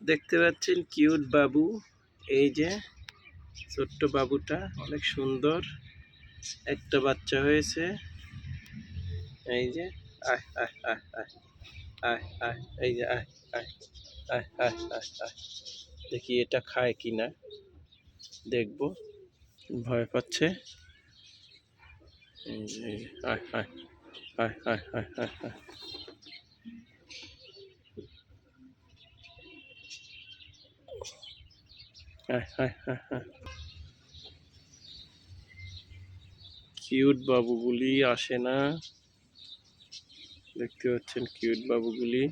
দেখতে পাচ্ছেন কিউট বাবু এই যে ছোট্ট বাবুটা অনেক সুন্দর একটা বাচ্চা হয়েছে এই যে আয় আয় আয় এই যে আয় আয় দেখি এটা খায় কি না দেখব ভয় পাচ্ছে এই যে, আয় আয় আয় আয় আয় আয় আয় আয় আয় আয় আয় কিউট বাবুগুলি আসে না দেখতে পাচ্ছেন কিউট বাবুগুলি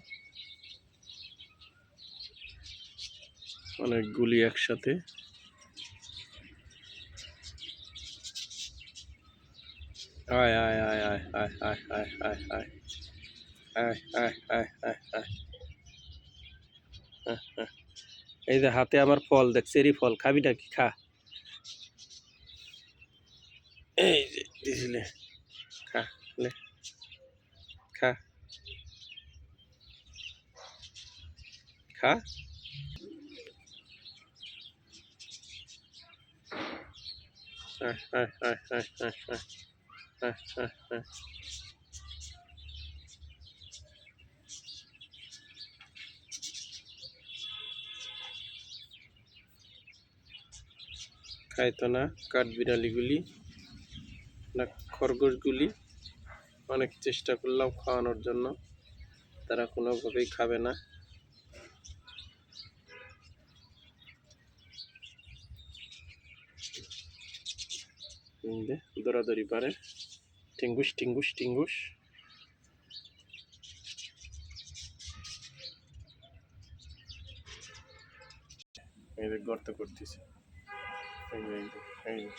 অনেকগুলি একসাথে আয় আয় আয় আয় আয় আয় আয় আয় আয় আয় আয় আয় আয় আয়। এই যে হাতে আমার ফল, দেখ, চেরি ফল, খাবি নাকি? খা। এই যে দিছিলে খা লে খা। খা। আয় আয় আয় আয় আয় আয় আয় আয় আয় খাইতো না, কাঠবিড়ালিগুলি না খরগোশগুলি। অনেক চেষ্টা করলাম খাওয়ানোর জন্য, তারা কোনোভাবেই খাবে না। দৌড়াদৌড়ি পারে টিঙ্গুস টিঙ্গুস টিঙ্গুস। গর্ত করতেছে। Amen. Amen.